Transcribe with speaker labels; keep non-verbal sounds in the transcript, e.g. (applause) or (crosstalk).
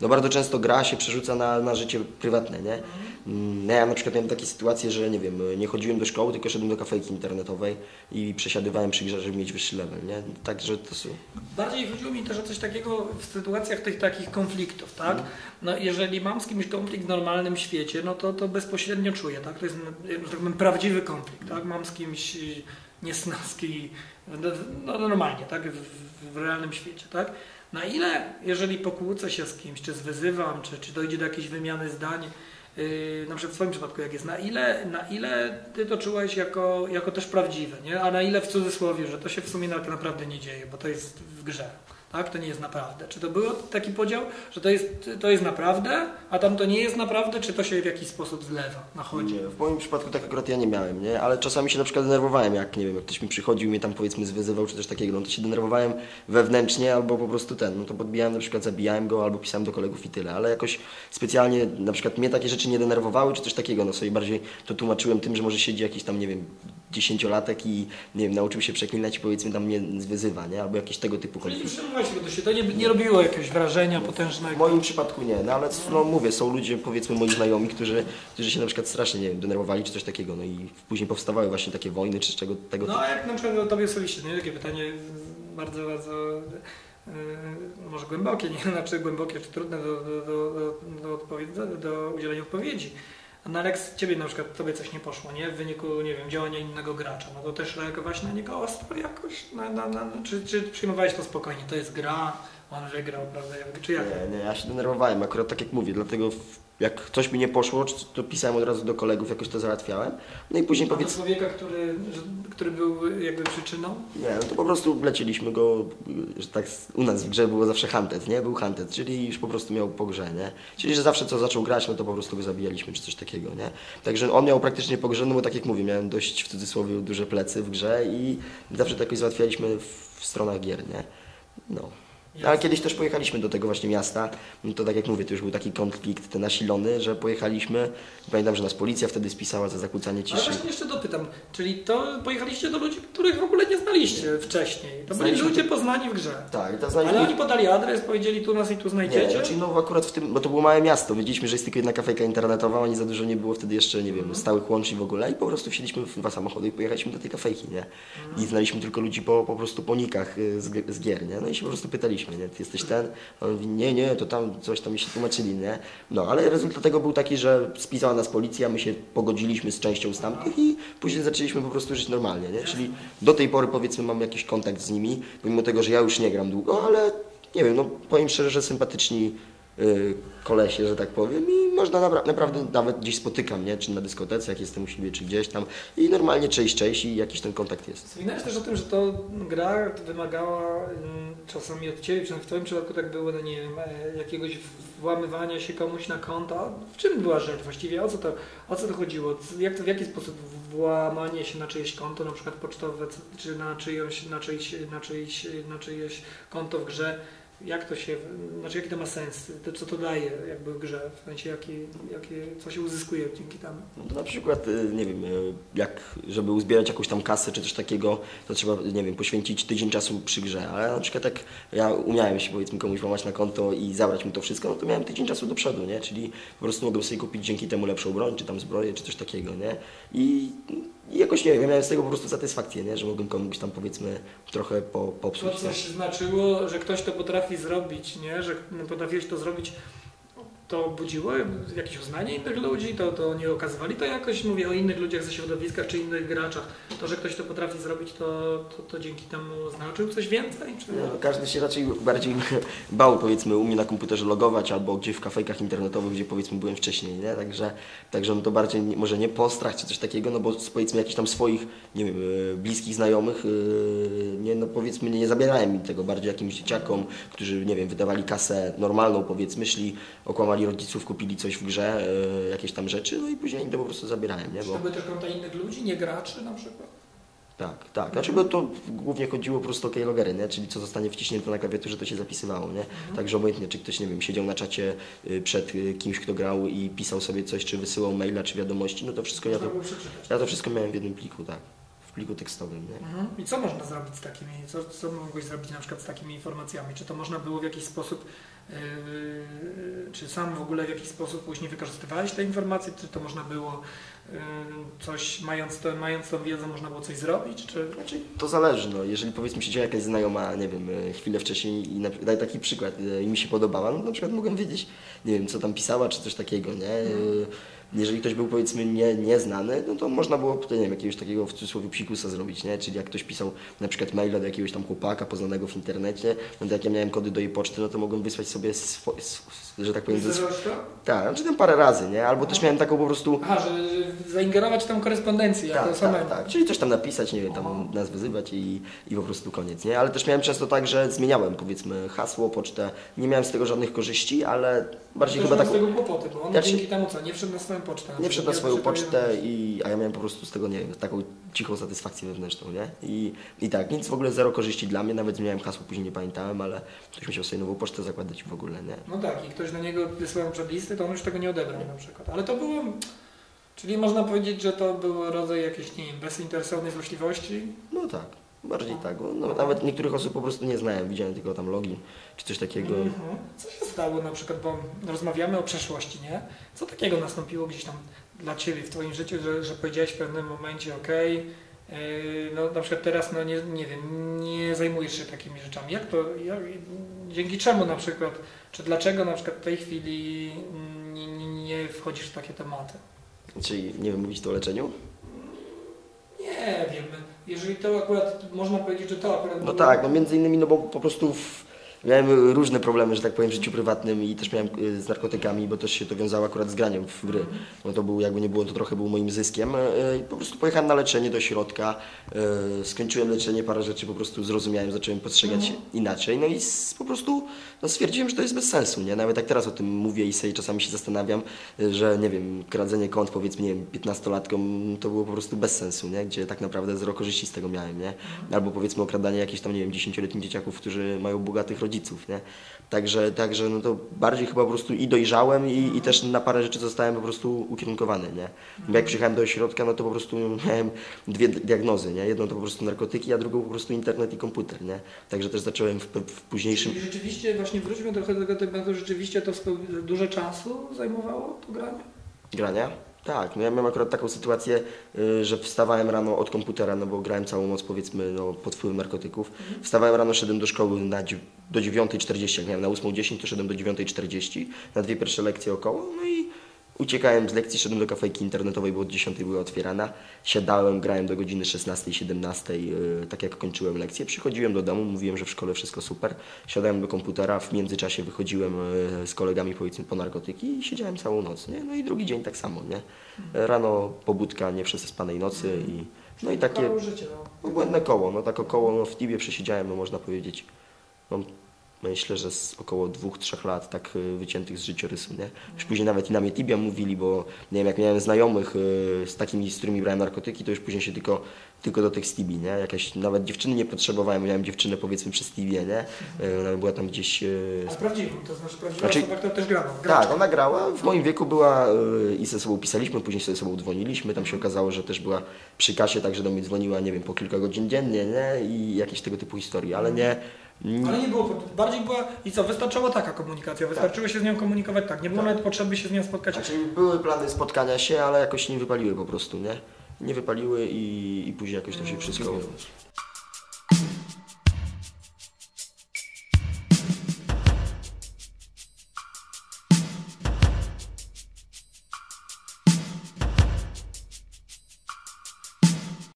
Speaker 1: no bardzo często gra się przerzuca na, na życie prywatne, nie? Mm, Ja na przykład miałem takie sytuacje, że nie wiem, nie chodziłem do szkoły, tylko szedłem do kafejki internetowej i przesiadywałem przy grze, żeby mieć wyższy level, nie? Także to są...
Speaker 2: Bardziej chodziło mi też o coś takiego w sytuacjach tych takich konfliktów, tak? No jeżeli mam z kimś konflikt w normalnym świecie, no to to bezpośrednio czuję, tak? To jest, że tak powiem, prawdziwy konflikt, tak? Mam z kimś y, niesnaski, no, no normalnie, tak? W, w realnym świecie, tak? Na ile, jeżeli pokłócę się z kimś, czy zwyzywam, czy, czy dojdzie do jakiejś wymiany zdań, Yy, na przykład w swoim przypadku jak jest, na ile, na ile ty to czułeś jako, jako też prawdziwe, nie? a na ile w cudzysłowie, że to się w sumie naprawdę nie dzieje, bo to jest w grze, tak? To nie jest naprawdę. Czy to był taki podział, że to jest, to jest naprawdę, a tam to nie jest naprawdę, czy to się w jakiś sposób zlewa, nachodzi?
Speaker 1: Nie, w moim przypadku tak akurat ja nie miałem, nie? Ale czasami się na przykład denerwowałem, jak nie wiem, jak ktoś mi przychodził mnie tam powiedzmy zwyzywał czy coś takiego, no to się denerwowałem wewnętrznie albo po prostu ten, no to podbijałem na przykład, zabijałem go albo pisałem do kolegów i tyle, ale jakoś specjalnie na przykład mnie takie rzeczy nie denerwowały czy coś takiego, no sobie bardziej to tłumaczyłem tym, że może siedzi jakiś tam, nie wiem, dziesięciolatek i nie wiem, nauczył się przeklinać i powiedzmy tam mnie wyzywa, nie? Albo jakieś tego typu
Speaker 2: nie
Speaker 1: konflikty.
Speaker 2: do siebie, to nie, nie robiło jakiegoś wrażenia
Speaker 1: W
Speaker 2: potężnego.
Speaker 1: moim przypadku nie, no ale no mówię, są ludzie, powiedzmy moi znajomi, którzy, którzy się na przykład strasznie, nie wiem, denerwowali czy coś takiego, no i później powstawały właśnie takie wojny czy czego tego
Speaker 2: No a jak na przykład do tobie osobiście, nie? Takie pytanie bardzo, bardzo yy, może głębokie, nie (laughs) znaczy głębokie czy trudne do, do, do, do, do, do udzielenia odpowiedzi. Na Alex, ciebie na przykład, tobie coś nie poszło, nie? W wyniku, nie wiem, działania innego gracza, no to też reagowałeś na niego ostro jakoś? Na, na, na, czy, czy przyjmowałeś to spokojnie? To jest gra, on wygrał, prawda? Czy jak?
Speaker 1: Nie, nie, ja się denerwowałem, akurat tak jak mówię, dlatego w- jak coś mi nie poszło, to pisałem od razu do kolegów, jakoś to załatwiałem. No i później powiedz,
Speaker 2: człowieka, który, który był jakby przyczyną?
Speaker 1: nie, no to po prostu lecieliśmy go, że tak u nas w grze było zawsze hunted, nie? Był hunted, czyli już po prostu miał po grze, nie? Czyli, że zawsze co zaczął grać, no to po prostu go zabijaliśmy, czy coś takiego, nie? Także on miał praktycznie po grze, no bo tak jak mówię, miałem dość w cudzysłowie duże plecy w grze i zawsze to jakoś załatwialiśmy w, w stronach gier, nie? No. Ale kiedyś też pojechaliśmy do tego właśnie miasta, no to tak jak mówię, to już był taki konflikt ten nasilony, że pojechaliśmy, pamiętam, że nas policja wtedy spisała za zakłócanie
Speaker 2: Ale
Speaker 1: ciszy.
Speaker 2: właśnie jeszcze dopytam, czyli to pojechaliście do ludzi, których w ogóle nie znaliście wcześniej. To byli
Speaker 1: Znaliśmy-
Speaker 2: ludzie poznani w grze.
Speaker 1: Tak, i ta
Speaker 2: Ale
Speaker 1: znaliśmy...
Speaker 2: oni podali adres, powiedzieli tu nas i tu
Speaker 1: Nie,
Speaker 2: znajdziecie.
Speaker 1: znaczy no akurat w tym, bo to było małe miasto, wiedzieliśmy, że jest tylko jedna kafejka internetowa, ani za dużo nie było wtedy jeszcze, nie wiem, stałych łączy w ogóle i po prostu wsiedliśmy w dwa samochody i pojechaliśmy do tej kafejki, nie? I znaliśmy tylko ludzi po, po prostu po nikach y, z, g- z gier, nie? No i się po prostu pytaliśmy, nie? Ty jesteś ten? On mówi, nie, nie, to tam coś tam mi się tłumaczyli, nie? No, ale rezultat tego był taki, że spisała nas policja, my się pogodziliśmy z częścią z tamtych i później zaczęliśmy po prostu żyć normalnie, nie? Czyli do tej pory powiedzmy mam jakiś kontakt z nimi, pomimo tego, że ja już nie gram długo, ale nie wiem, no powiem szczerze, że sympatyczni kolesie, że tak powiem i można napra- naprawdę nawet gdzieś spotykam, nie? Czy na dyskotece, jak jestem u siebie, czy gdzieś tam i normalnie cześć, cześć i jakiś ten kontakt jest.
Speaker 2: Wspominałeś też o tym, że to gra wymagała mm, czasami od Ciebie, przynajmniej w Twoim przypadku tak było, no nie wiem, e, jakiegoś włamywania się komuś na konto. W czym była rzecz właściwie? O co to, o co to chodziło? Jak to, w jaki sposób włamanie się na czyjeś konto, na przykład pocztowe, czy na czyjąś, na czyjeś, na na czyjeś konto w grze? Jak to się, znaczy jaki to ma sens? To, co to daje jakby w grze? W sensie jaki, jakie, co się uzyskuje dzięki temu?
Speaker 1: No na przykład, y, nie wiem, y, jak żeby uzbierać jakąś tam kasę czy coś takiego, to trzeba, nie wiem, poświęcić tydzień czasu przy grze, ale na przykład jak ja umiałem się powiedzmy komuś włamać na konto i zabrać mu to wszystko, no to miałem tydzień czasu do przodu, nie? Czyli po prostu mogłem sobie kupić dzięki temu lepszą broń, czy tam zbroję, czy coś takiego, nie? I, i jakoś, nie wiem, ja miałem z tego po prostu satysfakcję, nie? Że mogłem komuś tam powiedzmy trochę po,
Speaker 2: To
Speaker 1: popsuć. nie?
Speaker 2: coś znaczyło, że ktoś to potrafi zrobić, nie? Że potrafiłeś to zrobić, to budziło jakieś uznanie innych ludzi, to, to nie okazywali to jakoś, mówię o innych ludziach ze środowiska czy innych graczach. To, że ktoś to potrafi zrobić, to, to, to dzięki temu znaczył coś więcej? Czy...
Speaker 1: No, każdy się raczej bardziej (laughs) bał, powiedzmy, u mnie na komputerze logować albo gdzieś w kafejkach internetowych, gdzie powiedzmy byłem wcześniej, nie? Także, także no to bardziej nie, może nie postrach czy coś takiego, no bo powiedzmy jakichś tam swoich, nie wiem, e, bliskich znajomych, e, nie, no powiedzmy nie zabierałem mi tego, bardziej jakimś dzieciakom, którzy, nie wiem, wydawali kasę normalną, powiedzmy, szli, okłamali rodziców, kupili coś w grze, e, jakieś tam rzeczy, no i później im to po prostu zabierałem, nie?
Speaker 2: Czy
Speaker 1: Bo...
Speaker 2: to były też konta innych ludzi, nie graczy na przykład?
Speaker 1: Tak, tak. Znaczy, bo to głównie chodziło po prostu o keylogery, nie? czyli co zostanie wciśnięte na klawiaturze, to się zapisywało. Nie? Także obojętnie, czy ktoś, nie wiem, siedział na czacie y, przed y, kimś, kto grał i pisał sobie coś, czy wysyłał maila, czy wiadomości, no to wszystko ja to, ja to wszystko miałem w jednym pliku, tak. pliku tekstowym, nie?
Speaker 2: Mhm. I co można zrobić z takimi, co, co mogłeś zrobić na przykład z takimi informacjami? Czy to można było w jakiś sposób, czy sam w ogóle w jakiś sposób później wykorzystywałeś te informacje, czy to można było yy, coś, mając, to, mając tą wiedzę, można było coś zrobić, czy...
Speaker 1: Znaczy, to zależy, no. Jeżeli powiedzmy się dzieje jakaś znajoma, nie wiem, e, chwilę wcześniej i na, daj taki przykład, i mi się podobała, no na przykład mogłem wiedzieć, nie wiem, co tam pisała, czy coś takiego, nie? E, Jeżeli ktoś był powiedzmy nie, nieznany, no to można było, nie wiem, jakiegoś takiego w cudzysłowie psikusa zrobić, nie? Czyli jak ktoś pisał na przykład maila do jakiegoś tam chłopaka poznanego w internecie, no to jak ja miałem kody do jej poczty, no to mogłem wysłać sobie, swo, że tak powiem, ze,
Speaker 2: się
Speaker 1: tak, znaczy tam parę razy, nie? Albo też miałem taką po prostu
Speaker 2: Aha, że, że zaingerować w tę korespondencję jako
Speaker 1: tak,
Speaker 2: samemu.
Speaker 1: tak, tak. Czyli coś tam napisać, nie wiem, tam nas wyzywać i, i po prostu koniec, nie? Ale też miałem często tak, że zmieniałem powiedzmy hasło, pocztę. Nie miałem z tego żadnych korzyści, ale bardziej
Speaker 2: Też
Speaker 1: chyba taką.
Speaker 2: z tego kłopoty, bo on
Speaker 1: Ja
Speaker 2: dzięki temu co, nie wszedł na swoją pocztę.
Speaker 1: Nie wszedł na swoją pocztę, i, a ja miałem po prostu z tego, nie wiem, taką cichą satysfakcję wewnętrzną, nie? I, I tak, nic w ogóle zero korzyści dla mnie, nawet zmieniałem hasło, później nie pamiętałem, ale ktoś musiał sobie nową pocztę zakładać w ogóle, nie?
Speaker 2: No tak, i ktoś do niego wysłał przed listy, to on już tego nie odebrał na przykład. Ale to było... Czyli można powiedzieć, że to był rodzaj jakiejś, nie wiem, bezinteresownej złośliwości?
Speaker 1: No tak, bardziej tak. No, nawet niektórych osób po prostu nie znałem, widziałem tylko tam login czy coś takiego.
Speaker 2: Mhm. Co się stało na przykład, bo rozmawiamy o przeszłości, nie? Co takiego nastąpiło gdzieś tam dla Ciebie w Twoim życiu, że, że powiedziałeś w pewnym momencie, okej, yy, no na przykład teraz, no nie, nie wiem, nie zajmujesz się takimi rzeczami. Jak to, jak, dzięki czemu na przykład, czy dlaczego na przykład w tej chwili nie, nie, nie wchodzisz w takie tematy?
Speaker 1: Czyli, nie wiem, mówić to o leczeniu?
Speaker 2: Nie wiem, jeżeli to akurat, można powiedzieć, że to akurat...
Speaker 1: No tak, no między innymi, no bo po prostu w, miałem różne problemy, że tak powiem, w życiu prywatnym i też miałem y, z narkotykami, bo też się to wiązało akurat z graniem w gry. No to był, jakby nie było, to trochę był moim zyskiem. Y, Po prostu pojechałem na leczenie do środka, y, skończyłem leczenie, parę rzeczy po prostu zrozumiałem, zacząłem postrzegać
Speaker 2: Mhm.
Speaker 1: inaczej, no i po prostu no stwierdziłem, że to jest bez sensu, nie? Nawet jak teraz o tym mówię i sobie czasami się zastanawiam, y, że nie wiem, kradzenie kont powiedzmy, nie wiem, 15-latkom to było po prostu bez sensu, nie? Gdzie tak naprawdę zero korzyści z tego miałem, nie? Albo powiedzmy okradanie jakichś tam, nie wiem, 10-letnich dzieciaków, którzy mają bogatych rodziców, nie? Także, także no to bardziej chyba po prostu i dojrzałem i, i też na parę rzeczy zostałem po prostu ukierunkowany, nie? Bo jak przyjechałem do ośrodka, no to po prostu miałem dwie diagnozy, nie? Jedną to po prostu narkotyki, a drugą po prostu internet i komputer, nie? Także też zacząłem w, w późniejszym...
Speaker 2: Czyli rzeczywiście, właśnie wróćmy trochę do tego tematu, rzeczywiście to speł- dużo czasu zajmowało to granie?
Speaker 1: Grania? Tak, no ja miałem akurat taką sytuację, y, że wstawałem rano od komputera, no bo grałem całą noc powiedzmy no, pod wpływem narkotyków. Wstawałem rano, szedłem do szkoły na, dzi- do 9.40, jak miałem na 8.10 to szedłem do 9.40, na dwie pierwsze lekcje około, no i uciekałem z lekcji, szedłem do kafejki internetowej, bo od 10 była otwierana. Siadałem, grałem do godziny 16, 17, y, tak jak kończyłem lekcję. Przychodziłem do domu, mówiłem, że w szkole wszystko super. Siadałem do komputera, w międzyczasie wychodziłem y, z kolegami powiedzmy po narkotyki i siedziałem całą noc, nie? No i drugi dzień tak samo, nie? Rano pobudka nieprzespanej nocy i no i takie
Speaker 2: życia. No.
Speaker 1: błędne koło, no tak około, no w Tibie przesiedziałem, no można powiedzieć, no myślę, że z około dwóch, trzech lat tak y, wyciętych z życiorysu, nie? Już później nawet i na mnie Tibia mówili, bo nie wiem, jak miałem znajomych y, z takimi, z którymi brałem narkotyki, to już później się tylko, tylko do tych z Tibi, nie? Jakaś, nawet dziewczyny nie potrzebowałem, miałem dziewczynę powiedzmy przez Tibię, nie? Y, Ona była tam gdzieś...
Speaker 2: A prawdziwą, to znaczy prawdziwa
Speaker 1: Znaczy-
Speaker 2: osoba, która też grała.
Speaker 1: tak, ona grała. W moim wieku była i ze sobą pisaliśmy, później sobie ze sobą dzwoniliśmy. Tam się okazało, że też była przy kasie, także do mnie dzwoniła, nie wiem, po kilka godzin dziennie, nie? I jakieś tego typu historie, ale nie. Nie
Speaker 2: Ale nie było, bardziej była, i co, wystarczała taka komunikacja, wystarczyło się z nią komunikować tak, nie było
Speaker 1: Tak.
Speaker 2: nawet potrzeby się z nią spotkać.
Speaker 1: znaczy, były plany spotkania się, ale jakoś nie wypaliły po prostu, nie? Nie wypaliły i, i później jakoś to się wszystko.